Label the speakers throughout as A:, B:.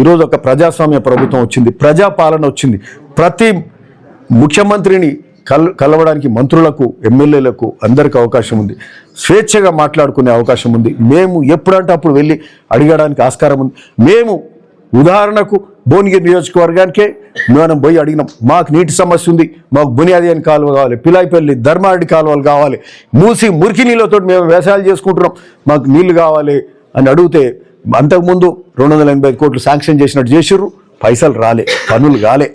A: ఈరోజు ఒక ప్రజాస్వామ్య ప్రభుత్వం వచ్చింది ప్రజాపాలన వచ్చింది. ప్రతి ముఖ్యమంత్రిని కల్ కలవడానికి మంత్రులకు ఎమ్మెల్యేలకు అందరికి అవకాశం ఉంది. స్వేచ్ఛగా మాట్లాడుకునే అవకాశం ఉంది. మేము ఎప్పుడంటే అప్పుడు వెళ్ళి అడగడానికి ఆస్కారం ఉంది. మేము ఉదాహరణకు భువనగిరి నియోజకవర్గానికే మనం పోయి అడిగినాం మాకు నీటి సమస్య ఉంది మాకు బునియాది అని కాలువ కావాలి పిలాయిపల్లి ధర్మారెడ్డి కాలువలు కావాలి మూసి మురికి నీళ్ళతో మేము వ్యవసాయాలు చేసుకుంటున్నాం మాకు నీళ్ళు కావాలి అని అడిగితే అంతకుముందు రెండు వందల ఎనభై ఐదు కోట్లు శాంక్షన్ చేసినట్టు చేసిర్రు. పైసలు రాలే పనులు కాలే.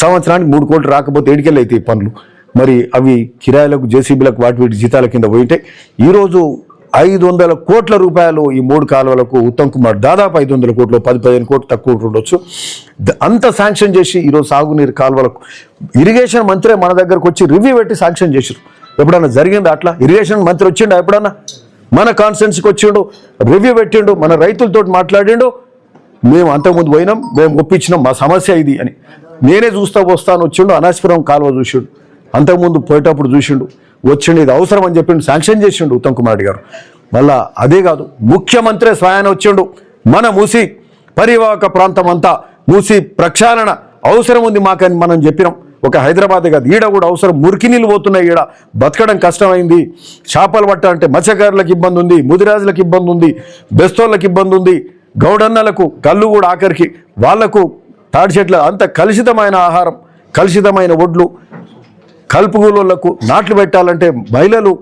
A: సంవత్సరానికి మూడు కోట్లు రాకపోతే ఏడికెళ్ళి అవుతాయి పనులు మరి అవి కిరాయిలకు జేసీబీలకు వాటి వీటి జీతాల కింద పోయింటే ఈరోజు ఐదు వందల కోట్ల రూపాయలు ఈ మూడు కాలువలకు ఉత్తమ్ కుమార్ దాదాపు ఐదు వందల కోట్లు పది పదిహేను కోట్లు తక్కువ ఉండొచ్చు. అంత శాంక్షన్ చేసి ఈరోజు సాగునీరు కాలువలకు ఇరిగేషన్ మంత్రే మన దగ్గరకు వచ్చి రివ్యూ పెట్టి శాంక్షన్ చేశారు ఎప్పుడన్నా జరిగిందా అట్లా? ఇరిగేషన్ మంత్రి వచ్చిండా ఎప్పుడన్నా? మన కాన్స్టెన్సీకి వచ్చిండు రివ్యూ పెట్టిండు మన రైతులతో మాట్లాడిండు. మేము అంతకుముందు పోయినాం మేము ఒప్పించినాం మా సమస్య ఇది అని. నేనే చూస్తా వస్తాను వచ్చిండు అనాశపురం కాలువ చూసిండు. అంతకుముందు పోయేటప్పుడు చూసిండు వచ్చిండు ఇది అవసరం అని చెప్పిండు శాంక్షన్ చేసిండు ఉత్తమ్ కుమార్ రెడ్డి గారు. మళ్ళా అదే కాదు ముఖ్యమంత్రి స్వయాన వచ్చిండు మన మూసి పరివాహక ప్రాంతం అంతా మూసి ప్రక్షాళన అవసరం ఉంది మాకని మనం చెప్పినాం. ఒక హైదరాబాద్ కాదు ఈడ కూడా అవసరం. మురికి నీళ్ళు పోతున్నాయి ఈడ. బతకడం కష్టమైంది. చేపలు పట్టాలంటే మత్స్యకారులకు ఇబ్బంది ఉంది ముదిరాజులకు ఇబ్బంది ఉంది బెస్తోళ్ళకి ఇబ్బంది ఉంది. గౌడన్నలకు కళ్ళు కూడా ఆఖరికి వాళ్ళకు తాడి చెట్ల అంత కలుషితమైన ఆహారం కలుషితమైన ఒడ్లు. కలుపుగోళ్ళకు నాట్లు పెట్టాలంటే మహిళలు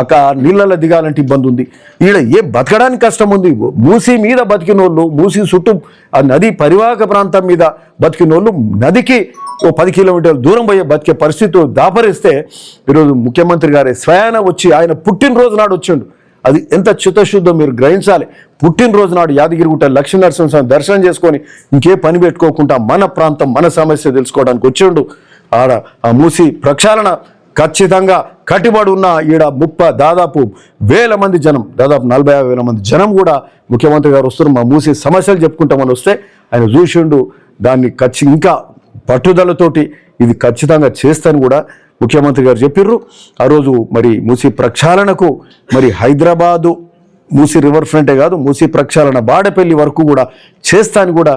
A: అక్క నీళ్ళలో దిగాలంటే ఇబ్బంది ఉంది. ఈడ ఏ బతకడానికి కష్టం ఉంది? మూసి మీద బతికినోళ్ళు మూసి చుట్టూ ఆ నది పరివాహక ప్రాంతం మీద బతికినోళ్ళు నదికి ఓ పది కిలోమీటర్ల దూరం పోయే బతికే పరిస్థితి దాపరిస్తే ఈరోజు ముఖ్యమంత్రి గారే స్వయాన వచ్చి ఆయన పుట్టినరోజు నాడు వచ్చిండు. అది ఎంత చిత్తశుద్ధో మీరు గ్రహించాలి. పుట్టినరోజు నాడు యాదగిరిగుట్ట లక్ష్మీ స్వామి దర్శనం చేసుకొని ఇంకే పని పెట్టుకోకుండా మన ప్రాంతం మన సమస్య తెలుసుకోవడానికి వచ్చిండు. ఆడ ఆ మూసి ప్రక్షాళన ఖచ్చితంగా కట్టుబడి ఉన్న ఈడ ముప్ప దాదాపు వేల మంది జనం దాదాపు నలభై యాభై వేల మంది జనం కూడా ముఖ్యమంత్రి గారు వస్తున్నారు. మా మూసి సమస్యలు చెప్పుకుంటామని వస్తే ఆయన చూసిండు. దాన్ని ఖచ్చి ఇంకా పట్టుదలతోటి ఇది ఖచ్చితంగా చేస్తాను కూడా ముఖ్యమంత్రి గారు చెప్పిర్రు. ఆ రోజు మరి మూసి ప్రక్షాళనకు మరి హైదరాబాదు మూసి రివర్ ఫ్రంటే కాదు మూసి ప్రక్షాళన బాడపల్లి వరకు కూడా చేస్తాను కూడా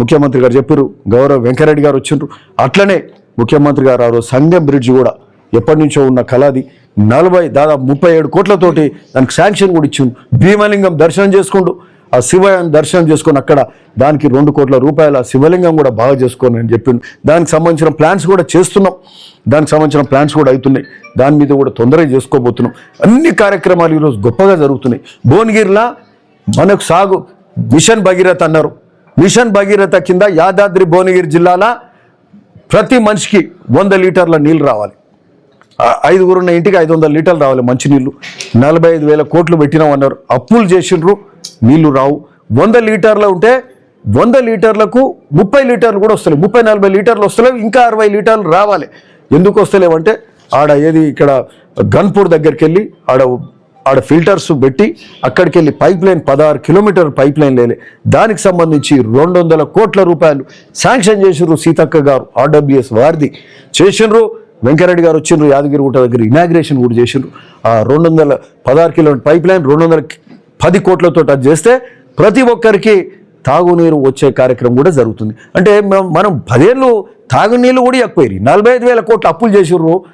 A: ముఖ్యమంత్రి గారు చెప్పారు గౌరవ్ వెంకరెడ్డి గారు వచ్చిండ్రు. అట్లనే ముఖ్యమంత్రి గారు ఆ రోజు సంగం బ్రిడ్జ్ కూడా ఎప్పటి నుంచో ఉన్న కళది నలభై దాదాపు ముప్పై ఏడు కోట్లతోటి దానికి శాంక్షన్ కూడా ఇచ్చిండు. భీమలింగం దర్శనం చేసుకుంటూ ఆ శివయాన్ని దర్శనం చేసుకొని అక్కడ దానికి రెండు కోట్ల రూపాయల శివలింగం కూడా బాగా చేసుకోని అని చెప్పిండు దానికి సంబంధించిన ప్లాన్స్ కూడా చేస్తున్నాం. దానికి సంబంధించిన ప్లాన్స్ కూడా అవుతున్నాయి. దాని మీద కూడా తొందరగా చేసుకోబోతున్నాం. అన్ని కార్యక్రమాలు ఈరోజు గొప్పగా జరుగుతున్నాయి. భువనగిరిలా మనకు సాగు మిషన్ భగీరథ అన్నారు. మిషన్ భగీరథ కింద యాదాద్రి భువనగిరి జిల్లాల ప్రతి మనిషికి వంద లీటర్ల నీళ్ళు రావాలి. ఐదుగురున్న ఇంటికి ఐదు వందల లీటర్లు రావాలి మంచినీళ్ళు. నలభై ఐదు వేల కోట్లు పెట్టినాం అన్నారు అప్పులు చేసిండ్రు. నీళ్ళు రావు. వంద లీటర్లు ఉంటే వంద లీటర్లకు ముప్పై లీటర్లు కూడా వస్తలేవు. ముప్పై నలభై లీటర్లు వస్తలేవు. ఇంకా అరవై లీటర్లు రావాలి. ఎందుకు వస్తలేవంటే ఆడ ఏది ఇక్కడ గన్పూర్ దగ్గరికి వెళ్ళి ఆడ ఆడ ఫిల్టర్స్ పెట్టి అక్కడికి వెళ్ళి పైప్ లైన్ పదహారు కిలోమీటర్ పైప్ లైన్ లేలే. దానికి సంబంధించి రెండు వందల కోట్ల రూపాయలు శాంక్షన్ చేసిర్రు సీతక్క గారు ఆర్డబ్ల్యూఎస్ వారిది. చేసిండ్రు వెంకరెడ్డి గారు వచ్చిండ్రు యాదగిరి గుట్ట దగ్గర. ఇనాగ్రేషన్ కూడా చేసిండ్రు ఆ రెండు వందల పదహారు కిలోమీటర్ పైప్ లైన్ రెండు వందల పది కోట్లతో అది చేస్తే ప్రతి ఒక్కరికి తాగునీరు వచ్చే కార్యక్రమం కూడా జరుగుతుంది. అంటే మనం- మనం పదేళ్ళు తాగునీళ్ళు కూడా ఎక్కుపోయి నలభై ఐదు వేల కోట్లు అప్పులు చేసిర్రు.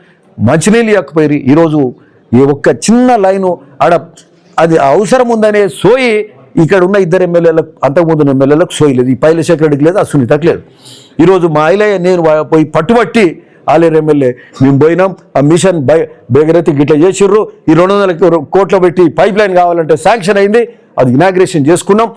A: మంచినీళ్ళు ఎక్కుపోయి ఈరోజు ఈ ఒక్క చిన్న లైను ఆడ అది అవసరం ఉందనే సోయి ఇక్కడ ఉన్న ఇద్దరు ఎమ్మెల్యేలకు అంతకుముందు ఎమ్మెల్యేలకు సోయి లేదు. ఈ పైలశేఖర్ రెడ్డికి లేదు ఆ సునీతకు లేదు. ఈరోజు మా ఐలయ్య నేను పోయి పట్టుబట్టి ఆలేరు ఎమ్మెల్యే. మేము పోయినాం ఆ మిషన్ బై బేగరెత్తి గిట్ల చేసిర్రు. ఈ రెండు వందల కోట్లు పెట్టి పైప్ లైన్ కావాలంటే శాంక్షన్ అయింది. అది ఇనాగ్రేషన్ చేసుకున్నాం.